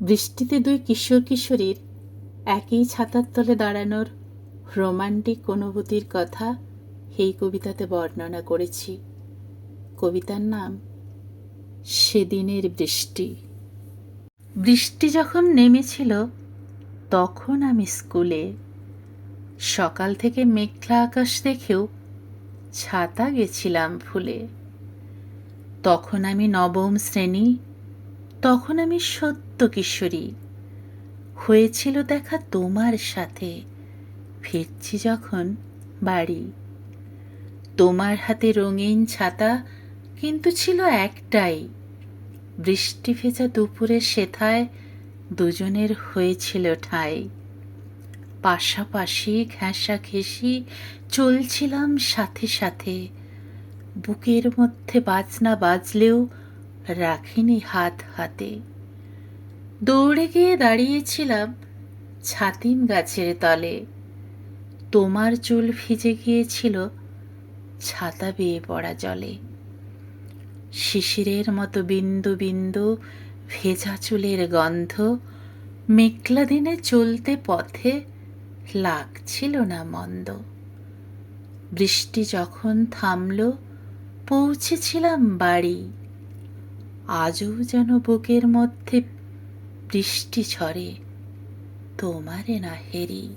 বৃষ্টিতে দুই কিশোর কিশোরীর একই ছাতার তলে দাঁড়ানোর রোমান্টিক অনুভূতির কথা এই কবিতাতে বর্ণনা করেছি। কবিতার নাম, সেদিনের বৃষ্টি। বৃষ্টি যখন নেমেছিল, তখন আমি স্কুলে সকাল থেকে মেঘলা আকাশ দেখেও ছাতা গেছিলাম ফুলে। তখন আমি নবম শ্রেণি তখন আমি সত্য কিশোরী। হয়েছিল দেখা তোমার সাথে। ফিরছি যখন বাড়ি। তোমার হাতে রঙিন ছাতা, কিন্তু ছিল একটাই। বৃষ্টি ভেজা দুপুরের সেথায় দুজনের হয়েছিল ঠাঁই। পাশাপাশি ঘেঁষা ঘেঁষি চলছিলাম সাথে সাথে। বুকের মধ্যে বাজনা বাজলেও রাখিনি হাত হাতে। দৌড়ে গিয়ে দাঁড়িয়েছিলাম ছাতিম গাছের তলে। তোমার চুল ভিজে গিয়েছিল ছাতা বেয়ে পড়া জলে। শিশিরের মতো বিন্দু বিন্দু ভেজা চুলের গন্ধ মেঘলা দিনে চলতে পথে লাগছিল না মন্দ। বৃষ্টি যখন থামল, পৌঁছেছিলাম বাড়ি। আজও যেন বুকের মধ্যে বৃষ্টি ঝরে। তোমারে না হেরি।